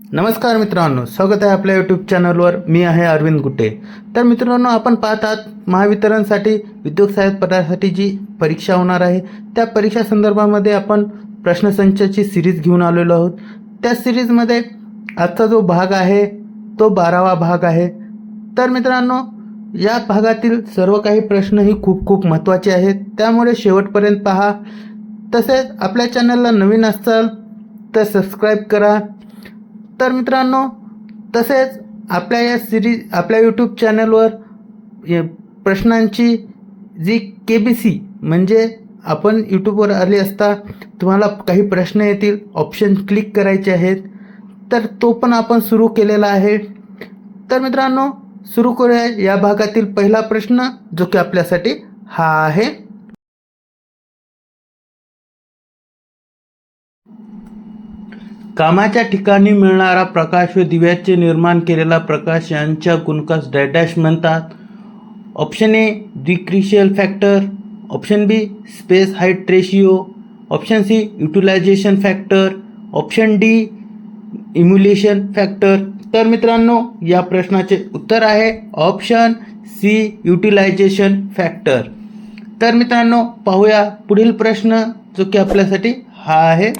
नमस्कार मित्रांनो स्वागत आहे आपल्या यूट्यूब चॅनलवर मी आहे अरविंद गुट्टे. तर मित्रांनो आपण पाहत आहात महावितरणसाठी उद्योग सहाय्यक पदासाठी जी परीक्षा होणार आहे त्या परीक्षा संदर्भामध्ये आपण प्रश्नसंचाची सिरीज घेऊन आलेलो आहोत. त्या सिरीजमध्ये आजचा जो भाग आहे तो बारावा भाग आहे. तर मित्रांनो या भागातील सर्व काही प्रश्नही खूप खूप महत्त्वाचे आहेत. त्यामुळे शेवटपर्यंत पहा. तसेच आपल्या चॅनलला नवीन असाल तर सबस्क्राईब करा. तर मित्रांनो तसेच आपल्या या सिरीज आपल्या यूट्यूब चॅनलवर ये प्रश्नांची जी के बी सी म्हणजे आपण यूट्यूबवर आले असता तुम्हाला काही प्रश्न येतील ऑप्शन क्लिक करायचे आहेत तर तो पण आपण सुरू केलेला आहे. तर मित्रांनो सुरू करूया या भागातील पहिला प्रश्न जो की आपल्यासाठी हा आहे. कामाच्या ठिकाणी मिळणारा प्रकाश व दिव्याचे निर्माण केलेला प्रकाश यांच्या गुणकास डॅडॅश म्हणतात. Option A डिक्रिशियल factor option B space height ratio option C utilisation factor option D emulation factor तर मित्रांनो या प्रश्नाचे उत्तर आहे ऑप्शन सी युटिलायझेशन फॅक्टर तर मित्रांनो पाहूया पुढील प्रश्न जो की आपल्यासाठी हा आहे.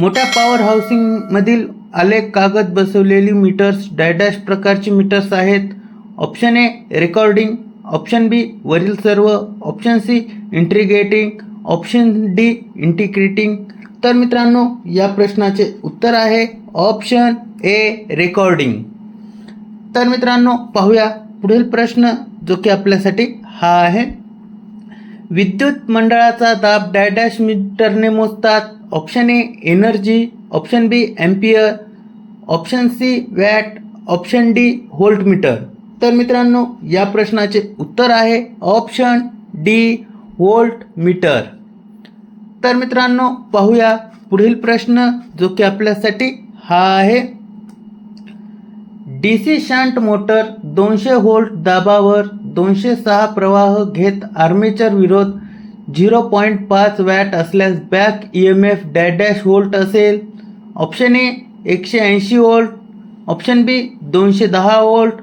मोठ्या पॉवर हाऊसिंगमधील आलेख कागद बसवलेली मीटर्स डॅडॅश प्रकारची मीटर्स आहेत. Option A recording option B वरील सर्व. Option C integrating option D integrating तर मित्रांनो या प्रश्नाचे उत्तर आहे ऑप्शन ए रेकॉर्डिंग तर मित्रांनो पाहूया पुढील प्रश्न जो की आपल्यासाठी हा आहे. विद्युत मंडळाचा दाब डॅडॅश मीटरने मोजतात. Option A energy option B ampere option C watt option D volt meter तर मित्रांनो या प्रश्नाचे उत्तर आहे ऑप्शन डी व्होल्ट मीटर तर मित्रांनो पाहूया पुढील प्रश्न जो की आपल्यासाठी हा आहे. डी सी शंट मोटर दोनशे व्होल्ट दाबावर दोनशे सहा प्रवाह घेत आर्मेचर विरोध झिरो पॉईंट पाच वॅट असल्यास back E M F dash dash volt असेल. ऑप्शन ए एकशे ऐंशी व्होल्ट. ऑप्शन बी दोनशे दहा व्होल्ट.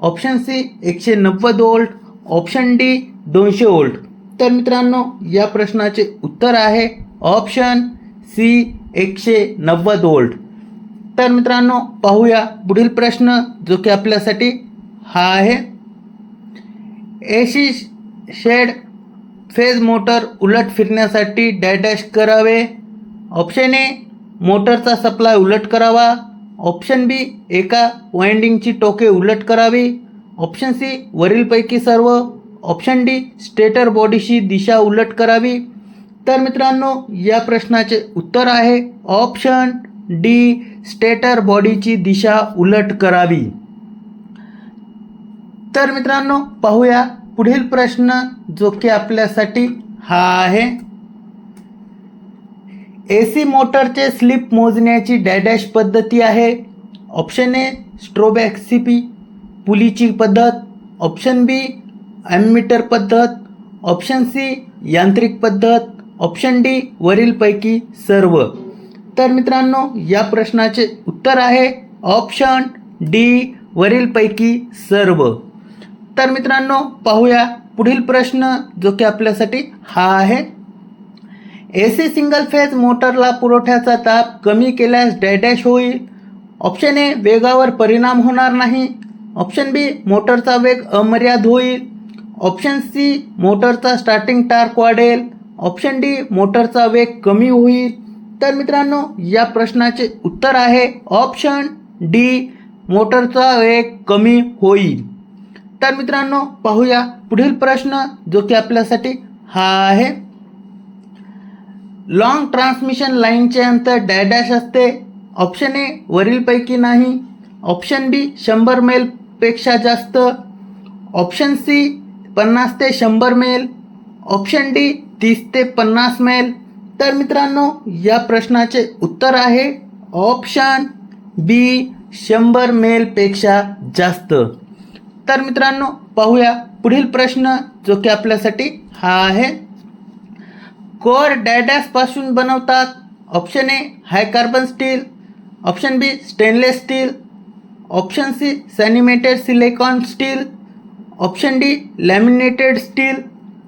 ऑप्शन सी एकशे नव्वद व्होल्ट. ऑप्शन डी दोनशे व्होल्ट. तर मित्रांनो या प्रश्नाचे उत्तर आहे ऑप्शन सी एकशे नव्वद व्होल्ट. तर मित्रांनो पाहूया पुढील प्रश्न जो की आपल्यासाठी हा आहे. एसी शेड फेज मोटर उलट फिरण्यासाठी डॅडॅश करावे. ऑप्शन ए मोटरचा सप्लाय उलट करावा. ऑप्शन बी एका वाइंडिंगची टोके उलट करावी. ऑप्शन सी वरीलपैकी सर्व. ऑप्शन डी स्टेटर बॉडीशी दिशा उलट करावी. तर मित्रांनो या प्रश्नाचे उत्तर आहे. ऑप्शन डी स्टेटर बॉडीची दिशा उलट करावी. तर मित्रांनो पाहूया पुढील प्रश्न जो की आपल्यासाठी हा आहे. ए सी मोटरचे स्लिप मोजण्याची डॅडॅश पद्धती आहे. ऑप्शन ए स्ट्रोबॅक सी पी पुलीची पद्धत. ऑप्शन बी ॲममीटर पद्धत. ऑप्शन सी यांत्रिक पद्धत. ऑप्शन डी वरीलपैकी सर्व. तर मित्रांनो या प्रश्नाचे उत्तर आहे. ऑप्शन डी वरीलपैकी सर्व. तर मित्रांनो पाहूया पुढील प्रश्न जो की आपल्यासाठी हा आहे. ए सी सिंगल फेज मोटरला पुरवठ्याचा ताप कमी केल्यास डॅडॅश होईल. ऑप्शन ए वेगावर परिणाम होणार नाही. ऑप्शन बी मोटरचा वेग अमर्याद होईल. ऑप्शन सी मोटरचा स्टार्टिंग टार्क वाढेल. ऑप्शन डी मोटरचा वेग कमी होईल. तर मित्रांनो या प्रश्नाचे उत्तर आहे ऑप्शन डी मोटरचा वेग कमी होईल. तर मित्रांनो पाहूया पुढील प्रश्न जो की आपल्यासाठी हा आहे. लॉंग ट्रान्समिशन लाईनचे अंतर डॅडॅश असते. ऑप्शन ए वरीलपैकी नाही. ऑप्शन बी शंभर मेलपेक्षा जास्त. ऑप्शन सी पन्नास ते शंभर मेल ऑप्शन डी तीस ते पन्नास मेल तर मित्रांनो या प्रश्नाचे उत्तर आहे. ऑप्शन बी शंभर मेलपेक्षा जास्त. तर मित्रांनो पाहूया पुढील प्रश्न जो की आपल्यासाठी हा आहे. कोर डॅडॅसपासून बनवतात. Option A high carbon steel option B stainless steel option C सॅनिमेटेड silicon steel option D laminated steel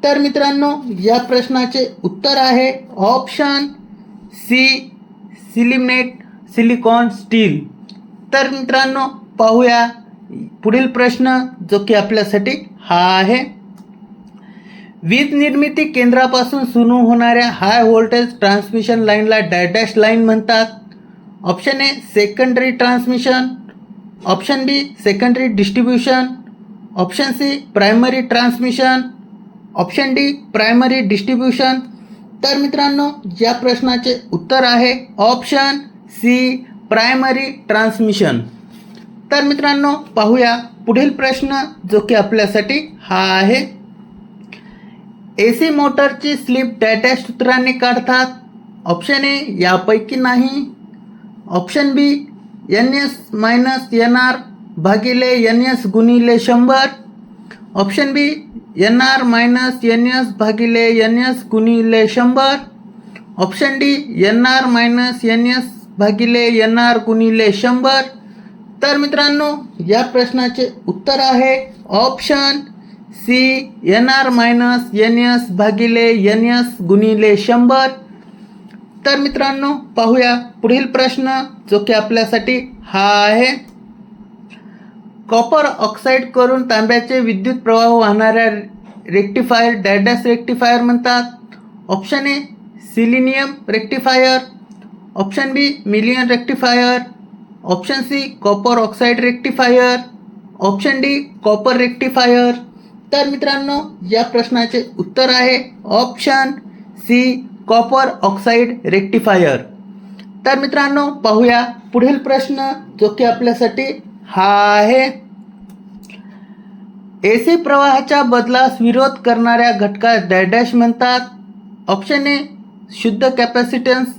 तर मित्रांनो या प्रश्नाचे उत्तर आहे ऑप्शन सी सिलिमेट सिलिकॉन स्टील तर मित्रांनो पाहूया पुढील प्रश्न जो की आपल्यासाठी हा आहे. वीज निर्मिती केंद्रापासून सुरू होणाऱ्या हाय व्होल्टेज ट्रान्समिशन लाईनला डॅडॅश लाईन म्हणतात. Option A secondary transmission option B secondary distribution option C primary transmission option D primary distribution तर मित्रांनो या प्रश्नाचे उत्तर आहे ऑप्शन सी प्रायमरी ट्रान्समिशन तर मित्रांनो पाहूया पुढील प्रश्न जो की आपल्यासाठी हा आहे. ए सी मोटरची स्लिप डॅडॅश सूत्रांनी काढतात. ऑप्शन ए यापैकी नाही. Option B N S minus N R भागिले एन एस गुणिले शंभर. Option B N R minus N S भागिले एन एस गुणिले शंभर. Option D N R minus N S भागिले एन आर गुणिले शंभर. तर मित्रांनो या प्रश्नाचे उत्तर आहे option C N R minus N S भागिले एन एस गुणिले शंभर. तर मित्रांनो पाहूया पुढील प्रश्न जो की आपल्यासाठी हा आहे. कॉपर ऑक्साईड करून तांब्याचे विद्युत प्रवाह वाहणाऱ्या रेक्टिफायर डॅडॅस रेक्टिफायर म्हणतात. Option A selenium rectifier. Option B million rectifier. Option C copper oxide rectifier option D copper rectifier तर मित्रांनो या प्रश्नाचे उत्तर आहे option C copper oxide rectifier तर मित्रांनो पाहूया पुढील प्रश्न जो की आपल्यासाठी हा आहे. ए सी प्रवाहाच्या बदलास विरोध करणाऱ्या घटकास डॅडॅश म्हणतात. ऑप्शन ए शुद्ध कॅपॅसिटन्स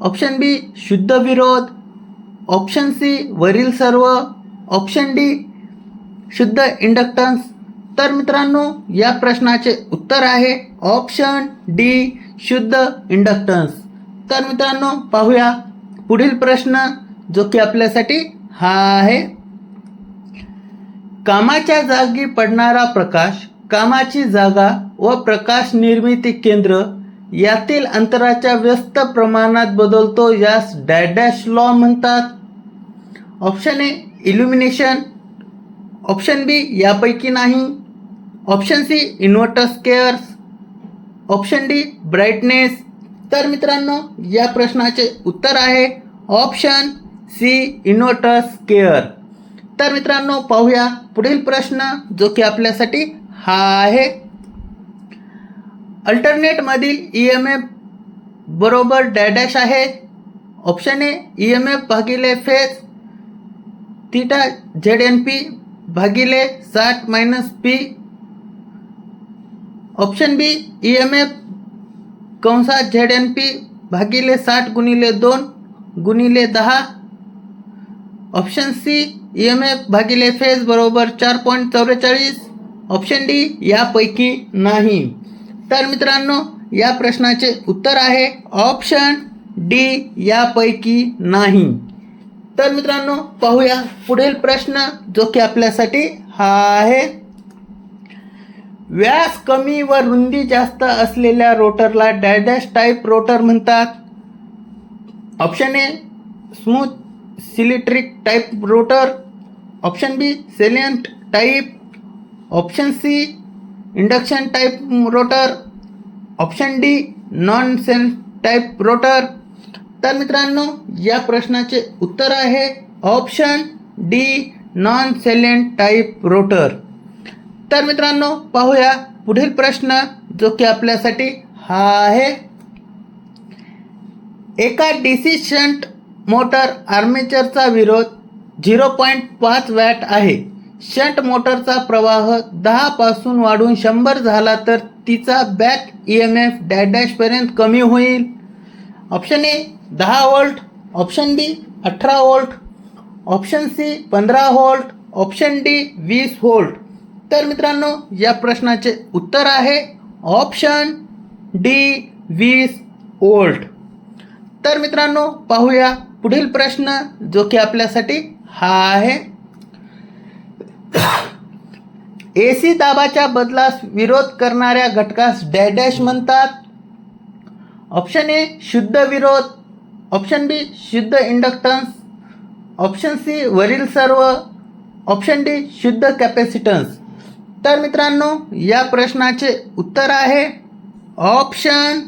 ऑप्शन बी शुद्ध विरोध. ऑप्शन सी वरील सर्व ऑप्शन डी शुद्ध इंडक्टन्स तर मित्रांनो या प्रश्नाचे उत्तर आहे ऑप्शन डी शुद्ध इंडक्टन्स तर मित्रांनो पाहूया पुढील प्रश्न जो की आपल्यासाठी हा आहे. कामाच्या जागी पडणारा प्रकाश कामाची जागा व प्रकाश निर्मिती केंद्र यातील अंतराच्या व्यस्त प्रमाणात बदलतो. यास डॅडॅश लॉ म्हणतात. Option A illumination option B यापैकी नाही. Option C inverter squares option D brightness तर मित्रांनो या प्रश्नाचे उत्तर आहे ऑप्शन सी इन्व्हर्टर स्केअर तर मित्रांनो पाहूया पुढील प्रश्न जो की आपल्यासाठी हा आहे. अल्टरनेटमधील ई एम एफ़ बरोबर डॅडॅश आहे. Option A E M F भागिले phase theta Z N P भागिले साठ minus P option B E M F कंसात झेड एन पी भागिले साठ गुणिले दोन, गुणिले दहा. Option C E M F भागिले फ़ेज़ बरोबर चार पॉईंट चौवेचाळीस ऑप्शन डी यापैकी नाही. तर मित्रांनो या प्रश्नाचे उत्तर आहे ऑप्शन डी यापैकी नाही. तर मित्रांनो पाहूया पुढील प्रश्न जो की आपल्यासाठी हा आहे. व्यास कमी व रुंदी जास्त असलेल्या रोटरला डॅडॅश टाईप रोटर म्हणतात. Option A smooth cylindric type rotor. Option B salient type. Option C induction type rotor option D non cell type rotor. तर मित्रांनो या प्रश्नाचे उत्तर आहे option D non salient type rotor. तर मित्रांनो पाहूया पुढील प्रश्न जो की आपल्यासाठी हा आहे. एका डी सी शंट मोटर आर्मेचरचा विरोध झिरो पॉईंट पाच वॅट आहे. शंट मोटरचा प्रवाह दहापासून वाढून शंभर झाला तर तिचा बॅक ई एम एफ डॅशपर्यंत कमी होईल. ऑप्शन ए दहा वोल्ट ऑप्शन बी अठरा वोल्ट ऑप्शन सी पंधरा वोल्ट ऑप्शन डी वीस वोल्ट तर मित्रांनो या प्रश्नाचे उत्तर आहे ऑप्शन डी वीस वोल्ट तर मित्रांनो पाहूया पुढील प्रश्न जो की आपल्यासाठी हा आहे. ए सी दाबाच्या बदलास विरोध करणाऱ्या घटकास डॅडॅश म्हणतात. ऑप्शन ए शुद्ध विरोध. ऑप्शन बी शुद्ध इंडक्टन्स. ऑप्शन सी वरील सर्व. ऑप्शन डी शुद्ध कॅपॅसिटन्स. तर मित्रांनो या प्रश्नाचे उत्तर आहे ऑप्शन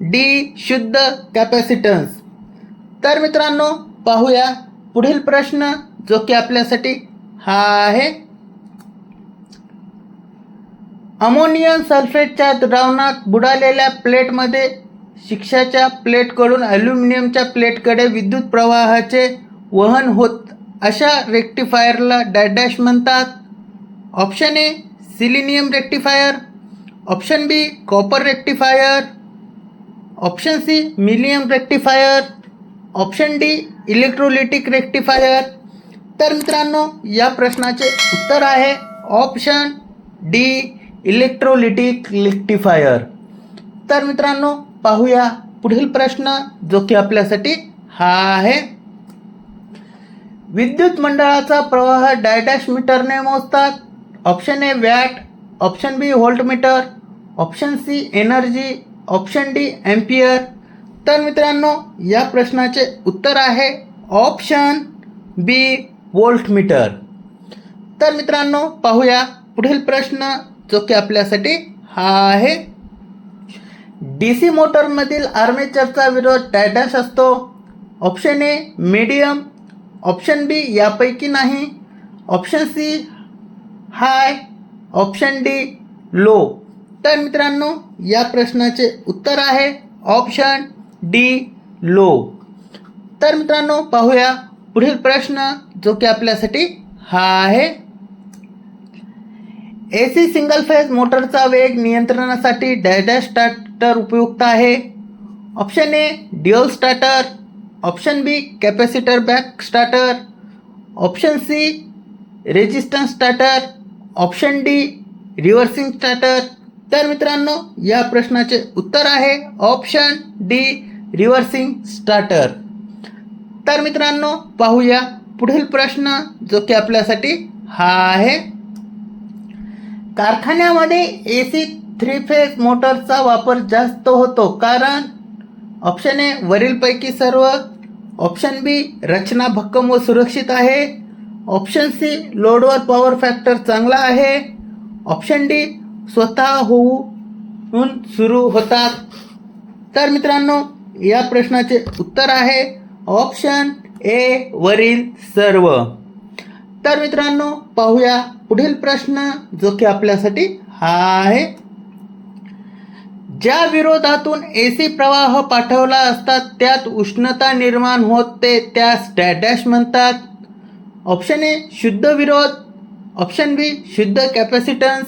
डी शुद्ध कॅपॅसिटन्स. तर मित्रांनो पाहूया पुढील प्रश्न जो की आपल्यासाठी हा आहे. अमोनियम सल्फेटच्या द्रावणात बुडालेल्या प्लेटमध्ये शिक्षाच्या प्लेटकडून ॲल्युमिनियमच्या प्लेटकडे विद्युत प्रवाहाचे वहन होत अशा रेक्टिफायरला डॅडॅश म्हणतात. Option A selenium rectifier. Option B copper rectifier. Option C million rectifier. Option D electrolytic rectifier. तर मित्रांनो या प्रश्नाचे उत्तर आहे ऑप्शन डी इलेक्ट्रोलिटिक लिक्टिफायर तर मित्रांनो पाहूया पुढील प्रश्न जो की आपल्यासाठी हा आहे. विद्युत मंडळाचा प्रवाह डायडॅश मीटरने मोजतात. Option A watt option B voltmeter option C energy option D ampere तर मित्रांनो या प्रश्नाचे उत्तर आहे ऑप्शन बी व्होल्टमीटर. तर मित्रांनो पाहूया पुढील प्रश्न जो की आपल्यासाठी हा आहे. डी सी मोटरमधील आर्मेचरचा विरोध डॅडॅश असतो. Option A medium option B यापैकी नाही. Option C high option D low तर मित्रांनो या प्रश्नाचे उत्तर आहे ऑप्शन डी लो तर मित्रांनो पाहूया पुढील प्रश्न. जो की आपल्यासाठी हा आहे. ए सी सिंगल फेज मोटरचा वेग नियंत्रणासाठी डॅडॅश स्टार्टर उपयुक्त आहे. Option A dual starter option B capacitor back starter option C resistance starter option D reversing starter तर मित्रांनो या प्रश्नाचे उत्तर आहे ऑप्शन डी रिव्हर्सिंग स्टार्टर तर मित्रांनो पाहूया. पुढील प्रश्न जो की आपल्यासाठी हा आहे. कारखान्यामध्ये ए सी थ्री फेज मोटरचा वापर जास्त होतो कारण ऑप्शन ए वरीलपैकी सर्व ऑप्शन बी रचना भक्कम व सुरक्षित आहे ऑप्शन सी लोडवर पॉवर फॅक्टर चांगला आहे ऑप्शन डी स्वतः होऊन सुरू होतात. तर मित्रांनो या प्रश्नाचे उत्तर आहे ऑप्शन ए वरील सर्व. तर मित्रांनो पाहूया पुढील प्रश्न जो की आपल्यासाठी हा आहे. ज्या विरोधातून ए सी प्रवाह पाठवला असतात त्यात उष्णता निर्माण होते त्यास डॅडॅश म्हणतात. ऑप्शन ए शुद्ध विरोध. ऑप्शन बी शुद्ध कॅपॅसिटन्स.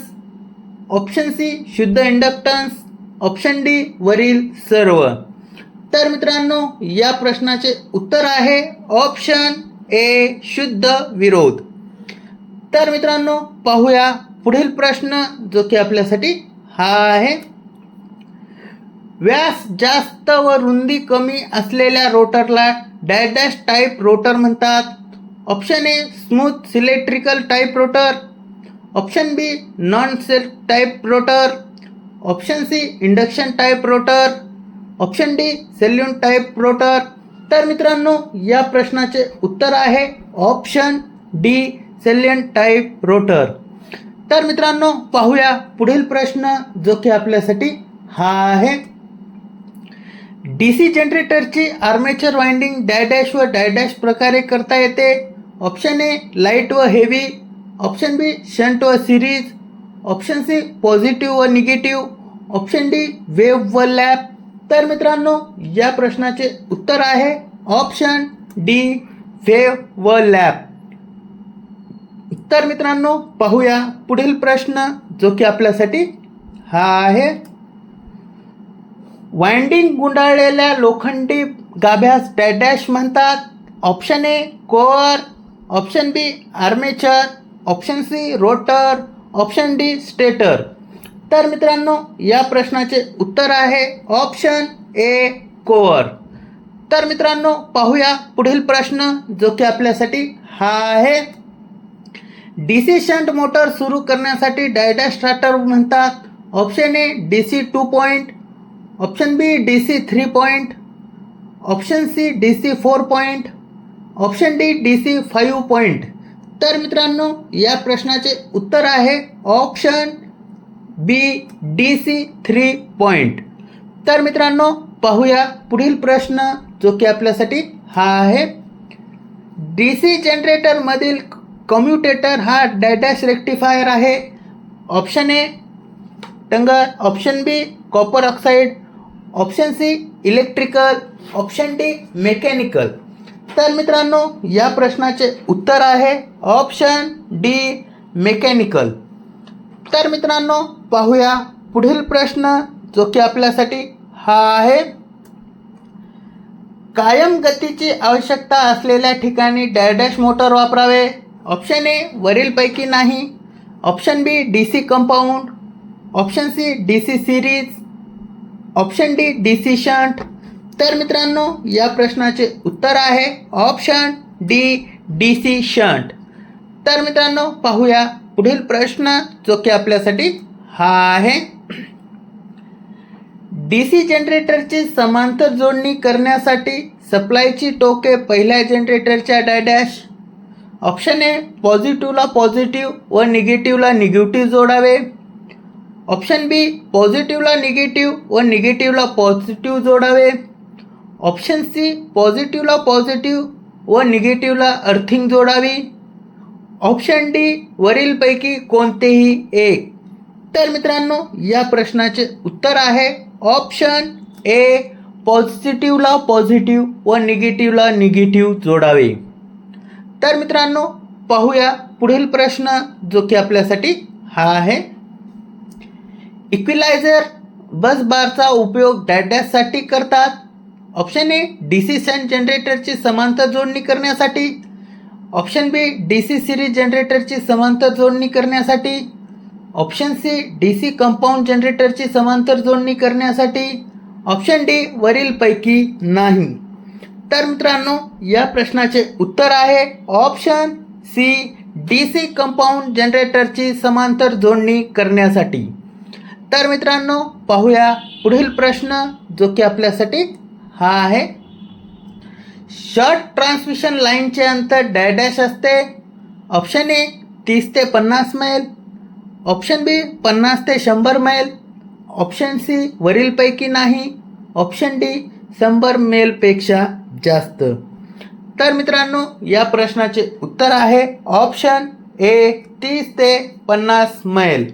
ऑप्शन सी शुद्ध इंडक्टन्स. ऑप्शन डी वरील सर्व. तर मित्रांनो या प्रश्नाचे उत्तर आहे ऑप्शन ए शुद्ध विरोध. तर मित्रांनो पाहूया पुढील प्रश्न जो की आपल्यासाठी हा आहे. व्यास जास्त व रुंदी कमी असलेल्या रोटरला डॅश टाईप रोटर म्हणतात. Option A smooth cylindrical type rotor. Option B non self type rotor. Option C induction type rotor. Option D salient type rotor तर मित्रांनो या प्रश्नाचे उत्तर आहे option D salient type rotor तर मित्रांनो पाहूया पुढील प्रश्न जो की आपल्यासाठी हा आहे. डी सी जनरेटरची आर्मेचर वाइंडिंग डॅडॅश व डॅडॅश प्रकारे करता येते. ऑप्शन ए लाइट व हेवी ऑप्शन बी शंट व सिरीज ऑप्शन सी पॉझिटिव्ह व निगेटिव्ह ऑप्शन डी वेव्ह व लॅप तर मित्रांनो या प्रश्नाचे उत्तर आहे ऑप्शन डी फेव व लॅब तर मित्रांनो पाहूया पुढील प्रश्न जो की आपल्यासाठी हा आहे. वाइंडिंग गुंडाळलेल्या लोखंडी गाभ्यास डॅडॅश म्हणतात. Option A core. Option B armature. Option C rotor. Option D stator. तर मित्रांनो या प्रश्नाचे उत्तर आहे ऑप्शन ए कोअर. तर मित्रांनो पाहूया पुढील प्रश्न जो की आपल्यासाठी हा आहे. डी सी शंट मोटर सुरू करण्यासाठी डायडा स्टार्टर म्हणतात. Option A D C two point option B D C three point option C D C four point option D D C five point तर मित्रांनो या प्रश्नाचे उत्तर आहे option B D C three point तर मित्रांनो पाहूया पुढील प्रश्न जो की आपल्यासाठी हा आहे. डी सी जनरेटरमधील कम्युटेटर हा डॅडॅश रेक्टिफायर आहे. Option A tungar option B copper oxide option C electrical option D mechanical तर मित्रांनो या प्रश्नाचे उत्तर आहे ऑप्शन डी मेकॅनिकल तर मित्रांनो पाहूया पुढील प्रश्न जो की आपल्यासाठी हा आहे. कायम गतीची आवश्यकता असलेल्या ठिकाणी डॅडॅश मोटर वापरावे. ऑप्शन ए वरीलपैकी नाही. Option B D C compound option C D C series option D D C shunt तर मित्रांनो या प्रश्नाचे उत्तर आहे. Option D D C shunt तर मित्रांनो पाहूया पुढील प्रश्न जो की आपल्यासाठी हा आहे. डी सी जनरेटरची समांतर जोडणी करण्यासाठी सप्लायची टोके पहिल्या जनरेटरच्या डॅडॅश ऑप्शन ए पॉझिटिव्हला पॉझिटिव्ह व निगेटिव्हला निगेटिव्ह जोडावे. ऑप्शन बी पॉझिटिव्हला निगेटिव्ह व निगेटिव्हला पॉझिटिव्ह जोडावे. ऑप्शन सी पॉझिटिव्हला पॉझिटिव्ह व निगेटिव्हला अर्थिंग जोडावी. ऑप्शन डी वरीलपैकी कोणतेही एक तर मित्रांनो या प्रश्नाचे उत्तर आहे ऑप्शन ए पॉझिटिव्हला पॉझिटिव्ह व निगेटिव्हला निगेटिव्ह जोडावे. तर मित्रांनो पाहूया पुढील प्रश्न जो की आपल्यासाठी हा आहे. इक्विलायझर बस बारचा उपयोग डॅडॅससाठी करतात. ऑप्शन ए डी सी जनरेटरची समांतर जोडणी करण्यासाठी option B D C series जनरेटरची समांतर जोडणी करण्यासाठी. Option C D C compound जनरेटरची समांतर जोडणी करण्यासाठी. ऑप्शन डी वरीलपैकी नाही. तर मित्रांनो या प्रश्नाचे उत्तर आहे option C D C compound जनरेटरची समांतर जोडणी करण्यासाठी. तर मित्रांनो पाहूया पुढील प्रश्न जो की आपल्यासाठी हा आहे शॉर्ट ट्रान्समिशन लाईनचे अंतर डॅडॅश असते. ऑप्शन ए तीस ते पन्नास मैल. ऑप्शन बी पन्नास ते शंभर मैल. ऑप्शन सी वरीलपैकी नाही. ऑप्शन डी शंभर मेलपेक्षा जास्त. तर मित्रांनो या प्रश्नाचे उत्तर आहे ऑप्शन ए तीस ते पन्नास मैल.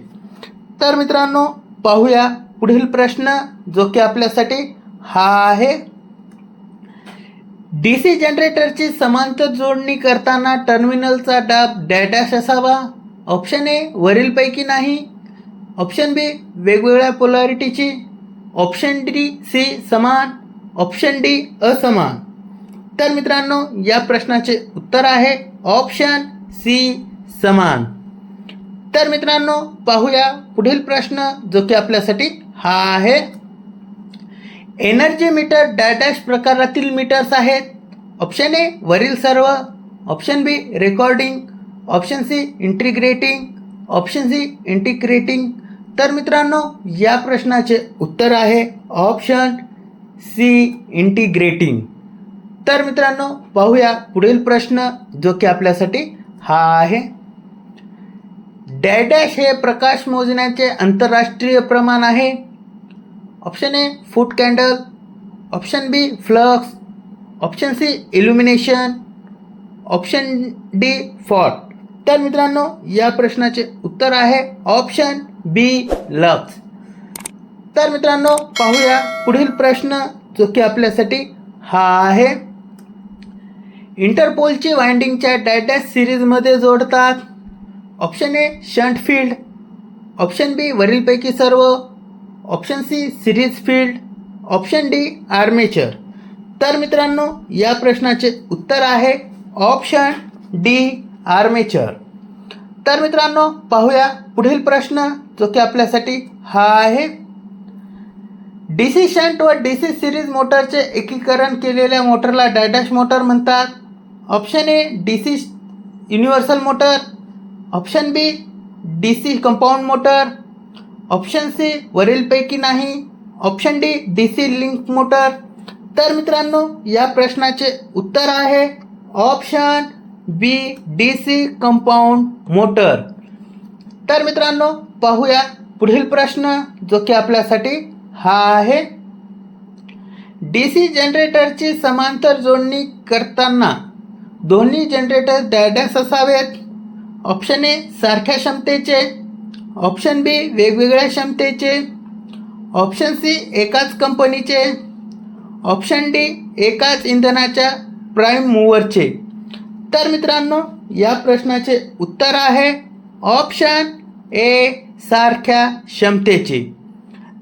तर मित्रांनो पाहूया पुढील प्रश्न जो की आपल्यासाठी हा आहे. डी सी जनरेटरची समांतर जोडणी करताना टर्मिनलचा डाब डॅडॅश असावा. ऑप्शन ए वरीलपैकी नाही. ऑप्शन बी वेगवेगळ्या पोलॅरिटीची. ऑप्शन डी सी समान. ऑप्शन डी असमान. तर मित्रांनो या प्रश्नाचे उत्तर आहे ऑप्शन सी समान. तर मित्रांनो पाहूया पुढील प्रश्न जो की आपल्यासाठी हा आहे. एनर्जी मीटर डॅडॅश प्रकारातील मीटर्स आहेत. ऑप्शन ए वरील सर्व. Option B recording option C integrating option C integrating तर मित्रांनो या प्रश्नाचे उत्तर आहे ऑप्शन सी इंटिग्रेटिंग तर मित्रांनो पाहूया पुढील प्रश्न जो की आपल्यासाठी हा आहे. डॅडॅश हे प्रकाश मोजण्याचे आंतरराष्ट्रीय प्रमाण आहे. Option A foot candle option B flux option C illumination option D phot तर मित्रांनो या प्रश्नाचे उत्तर आहे ऑप्शन बी लक्स तर मित्रांनो पाहूया पुढील प्रश्न जो की आपल्यासाठी हा आहे. इंटरपोलची वाइंडिंगच्या डॅडॅश सिरीजमध्ये जोडतात. Option A shunt field option B वरीलपैकी सर्व. Option C series field option D armature. तर मित्रांनो या प्रश्नाचे उत्तर आहे ऑप्शन डी आर्मेचर. तर मित्रांनो पाहूया पुढील प्रश्न जो की आपल्यासाठी हा आहे. डी सी शंट व डी सी सिरीज मोटरचे एकीकरण केलेल्या मोटरला डॅडॅश मोटर म्हणतात. Option A D C universal motor. Option B D C compound motor. Option C वरीलपैकी नाही. Option D D C link motor तर मित्रांनो या प्रश्नाचे उत्तर आहे option B D C compound motor तर मित्रांनो पाहूया पुढील प्रश्न जो की आपल्यासाठी हा आहे. डी सी जनरेटरची समांतर जोडणी करताना दोन्ही जनरेटर डॅडॅस असावेत. ऑप्शन ए सारख्या क्षमतेचे ऑप्शन बी वेगवेगळ्या क्षमतेचे. ऑप्शन सी एकाच कंपनीचे. ऑप्शन डी एकाच इंधनाच्या प्राईम मूवरचे तर मित्रांनो या प्रश्नाचे उत्तर आहे ऑप्शन ए सारख्या क्षमतेचे.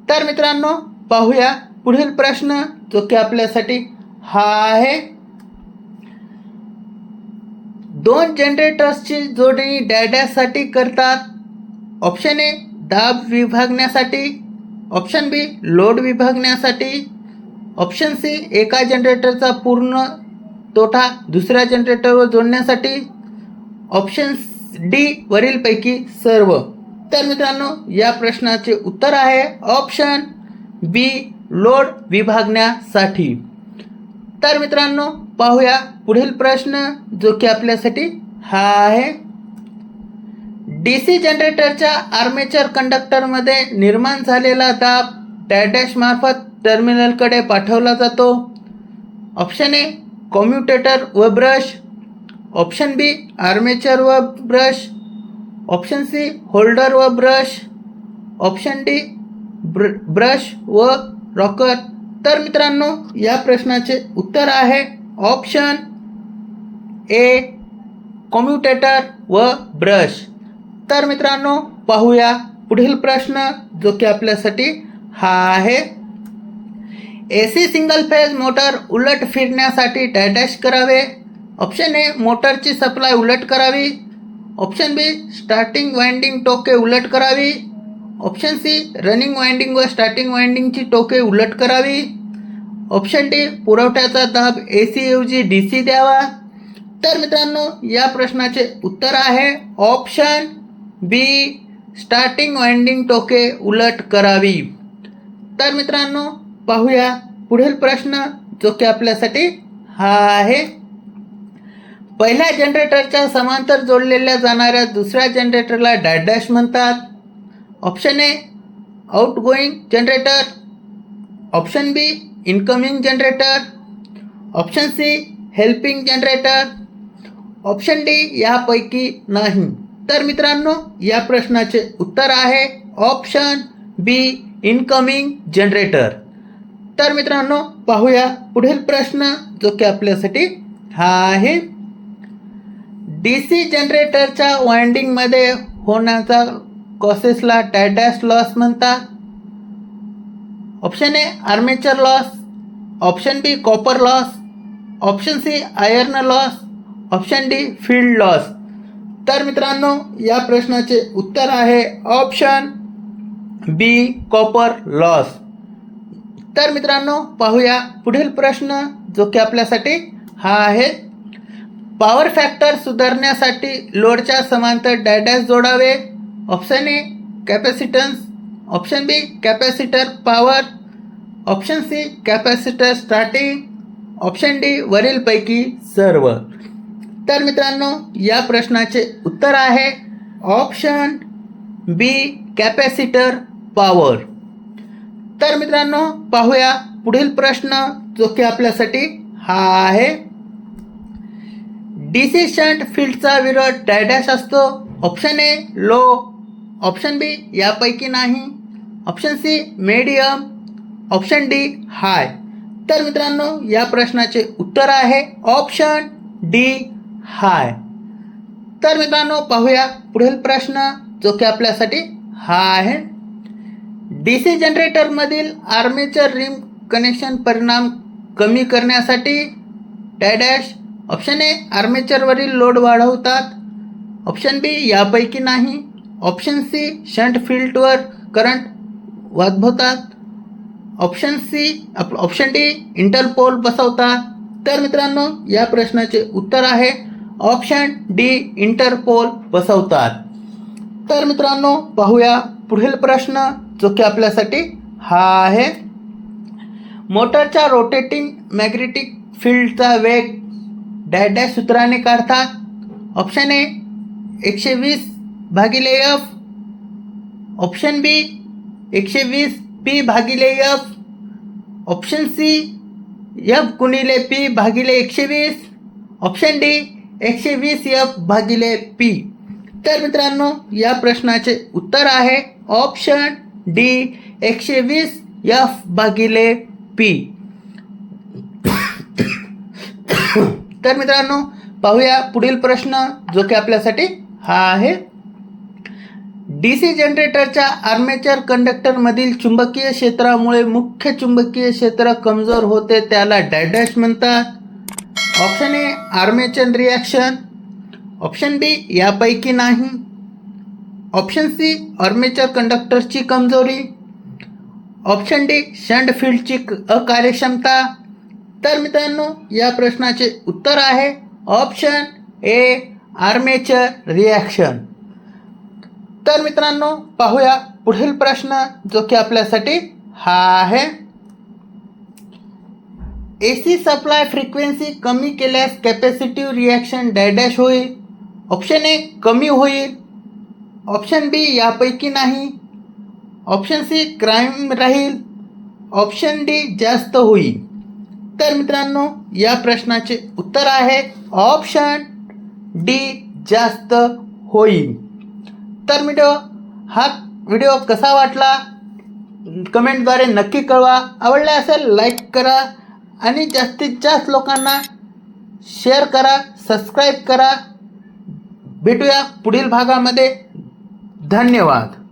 तर मित्रांनो पाहूया पुढील प्रश्न जो की आपल्यासाठी हा आहे. दोन जनरेटर्सची जोडणी डॅडॅसाठी करतात ऑप्शन ए दाब विभागण्यासाठी. ऑप्शन बी लोड विभागण्यासाठी. ऑप्शन सी एका जनरेटरचा पूर्ण तोटा दुसऱ्या जनरेटरवर जोडण्यासाठी. ऑप्शन डी वरीलपैकी सर्व. तर मित्रांनो या प्रश्नाचे उत्तर आहे ऑप्शन बी लोड विभागण्यासाठी. तर मित्रांनो पाहूया पुढील प्रश्न जो की आपल्यासाठी हा आहे. डी सी जनरेटरच्या आर्मेचर कंडक्टरमध्ये निर्माण झालेला दाब टॅडॅशमार्फत टर्मिनलकडे पाठवला जातो. ऑप्शन ए कॉम्युटेटर व ब्रश ऑप्शन बी आर्मेचर व ब्रश ऑप्शन सी होल्डर व ब्रश ऑप्शन डी ब्र ब्रश व रॉकर तर मित्रांनो या प्रश्नाचे उत्तर आहे ऑप्शन ए कॉम्युटेटर व ब्रश तर मित्रांनो पाहूया पुढील प्रश्न जो की आपल्यासाठी हा आहे. A C single phase motor उलट फिरण्यासाठी डॅडॅश करावे. ऑप्शन ए मोटरची सप्लाय उलट करावी. ऑप्शन बी स्टार्टिंग वाइंडिंग टोके उलट करावी. ऑप्शन सी रनिंग वाइंडिंग व स्टार्टिंग वाइंडिंगची टोके उलट करावी. ऑप्शन डी पुरवठ्याचा दाब ए सी ऐवजी डी सी द्यावा. तर मित्रांनो या प्रश्नाचे उत्तर आहे. ऑप्शन बी स्टार्टिंग वाइंडिंग टोके उलट करावी. तर मित्रांनो पाहूया पुढील प्रश्न जो की आपल्यासाठी हा आहे. पहिल्या जनरेटरच्या समांतर जोडलेल्या जाणाऱ्या दुसऱ्या जनरेटरला डॅडॅश म्हणतात. Option A outgoing generator option B incoming generator option C helping generator option D यापैकी नाही. तर मित्रांनो या प्रश्नाचे उत्तर आहे ऑप्शन बी इनकमिंग जनरेटर तर मित्रांनो पाहूया पुढील प्रश्न जो की आपल्यासाठी हा आहे. डी सी जनरेटरच्या वाइंडिंगमध्ये होण्याचा कॉसेसला डॅडॅश लॉस म्हणतात. Option A armature loss option B copper loss option C iron loss option D field loss तर मित्रांनो या प्रश्नाचे उत्तर आहे ऑप्शन बी कॉपर लॉस तर मित्रांनो पाहूया पुढील प्रश्न जो की आपल्यासाठी हा आहे. पॉवर फॅक्टर सुधारण्यासाठी लोडच्या समांतर डॅडॅश जोडावे. Option A capacitance option B capacitor power option C capacitor starting option D वरीलपैकी सर्व. तर मित्रांनो या प्रश्नाचे उत्तर आहे ऑप्शन बी कॅपॅसिटर पॉवर. तर मित्रांनो पाहूया पुढील प्रश्न जो की आपल्यासाठी हा आहे. डीसी शंट फील्डचा विरोध डॅडॅश असतो. Option A low option B यापैकी नाही. Option C medium option D high तर मित्रांनो या प्रश्नाचे उत्तर आहे ऑप्शन डी हाय. तर मित्रांनो पाहूया पुढील प्रश्न जो की आपल्यासाठी हा आहे. डी सी जनरेटरमधील आर्मेचर रिम कनेक्शन परिणाम कमी करण्यासाठी टॅडॅश ऑप्शन ए आर्मेचरवरील लोड वाढवतात. ऑप्शन बी यापैकी नाही. ऑप्शन सी शंट फील्डवर करंट वाढवतात option C option D interpole बसवतात. तर मित्रांनो या प्रश्नाचे उत्तर आहे ऑप्शन डी इंटरपोल बसवतात. तर मित्रांनो पाहूया पुढील प्रश्न जो की आपल्यासाठी हा आहे. मोटरच्या रोटेटिंग मॅग्नेटिक फील्डचा वेग डॅश डॅश सूत्राने काढतात ऑप्शन ए एकशे वीस भागिले एफ ऑप्शन बी एकशे वीस पी भागिले एफ ऑप्शन सी एफ गुणिले पी भागिले एकशे वीस. ऑप्शन डी एकशे वीस एफ भागिले पी तर मित्रांनो या प्रश्नाचे उत्तर आहे ऑप्शन डी एकशे वीस एफ भागिले पी तर मित्रांनो पाहूया पुढील प्रश्न जो की आपल्यासाठी हा आहे. डी सी जनरेटरच्या आर्मेचर कंडक्टरमधील चुंबकीय क्षेत्रामुळे मुख्य चुंबकीय क्षेत्र कमजोर होते त्याला डॅडॅश म्हणतात. Option A armature reaction option B यापैकी नाही. ऑप्शन सी आर्मेचर कंडक्टरची कमजोरी. ऑप्शन डी शंट फील्डची अकार्यक्षमता. तर मित्रांनो या प्रश्नाचे उत्तर आहे ऑप्शन ए आर्मेचर रिॲक्शन तर मित्रांनो पाहूया पुढील प्रश्न जो की आपल्यासाठी हा आहे. ए सी सप्लाय फ्रिक्वेन्सी कमी केल्यास कॅपॅसिटिव्ह रिॲक्शन डॅडॅश होईल. ऑप्शन ए कमी होईल. ऑप्शन बी यापैकी नाही. ऑप्शन सी क्राईम राहील. ऑप्शन डी जास्त होईल. तर मित्रांनो या प्रश्नाचे उत्तर आहे ऑप्शन डी जास्त होईल. तर व्हिडिओ हा व्हिडिओ कसा वाटला? कमेंटद्वारे नक्की कळवा. आवडला असेल लाईक करा. आणि जास्तीत जास्त लोकांना शेअर करा सबस्क्राईब करा. भेटूया पुढील भागामध्ये. धन्यवाद.